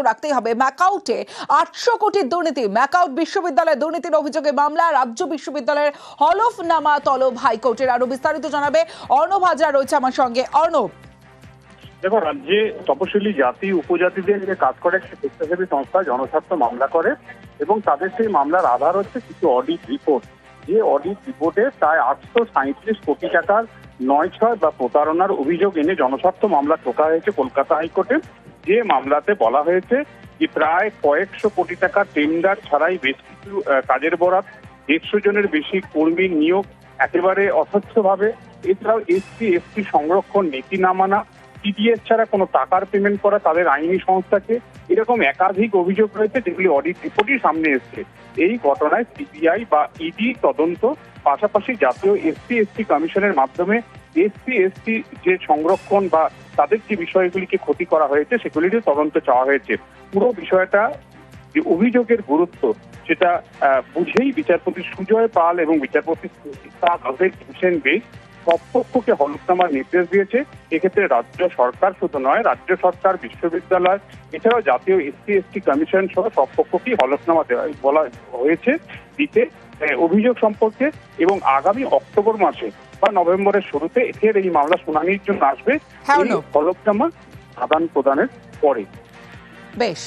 রাখতেই হবে ম্যাকাউটে আটশো কোটির দুর্নীতি। ম্যাকাউট বিশ্ববিদ্যালয়ের দুর্নীতির অভিযোগে মামলা, রাজ্য বিশ্ববিদ্যালয়ের হলফনামা তলব হাইকোর্টের। আরও বিস্তারিত জানাবে অর্ণব হাজরা রয়েছে আমার সঙ্গে। অর্ণব। দেখো, রাজ্যে তপশিলি জাতি, উপজাতিদের যে কাজ করে স্বেচ্ছাসেবী সংস্থা জনস্বার্থ মামলা করে এবং তাদের সেই মামলার আধার হচ্ছে কিছু অডিট রিপোর্ট যে অডিট রিপোর্টে প্রায় আটশো সাঁত্রিশ কোটি টাকার নয় ছয় বা প্রতারণার অভিযোগ এনে জনস্বার্থ মামলা ঠোকা হয়েছে কলকাতা হাইকোর্টে। যে মামলাতে বলা হয়েছে যে প্রায় কয়েকশো কোটি টাকার টেন্ডার ছাড়াই বেশ কিছু কাজের বরাত একশো জনের বেশি কর্মী নিয়োগ একেবারে অস্বচ্ছভাবে। এছাড়াও এসসি, এসটি সংরক্ষণ নীতি না মানা, টিডিএস ছাড়া কোনো টাকার পেমেন্ট করা তাদের আইনি সংস্থাকে। এরকম একাধিক অভিযোগ রয়েছে যেগুলি অডিট রিপোর্টই সামনে এসছে। এই ঘটনায় সিবিআই বা ইডি তদন্ত, পাশাপাশি জাতীয় এসসি, এসটি কমিশনের মাধ্যমে এসসি, এসটি যে সংরক্ষণ বা তাদের যে বিষয়গুলিকে ক্ষতি করা হয়েছে, সেগুলিরও তদন্ত চাওয়া হয়েছে। পুরো বিষয়টা যে অভিযোগের গুরুত্ব, সেটা বুঝেই বিচারপতি সুজয় পাল এবং বিচারপতি দাসের ডিভিশন সব পক্ষকে হলফনামার নির্দেশ দিয়েছে। এক্ষেত্রে রাজ্য সরকার শুধু নয়, রাজ্য সরকার, বিশ্ববিদ্যালয়, এছাড়াও জাতীয় এসসি, এসটি কমিশন সহ সব পক্ষকেই হলফনামা দেওয়া, বলা হয়েছে। দিতে অভিযোগ সম্পর্কে এবং আগামী অক্টোবর মাসে বা নভেম্বরের শুরুতে ফের এই মামলা শুনানির জন্য আসবে। হ্যাঁ হলফনামা আদান প্রদানের পরে। বেশ।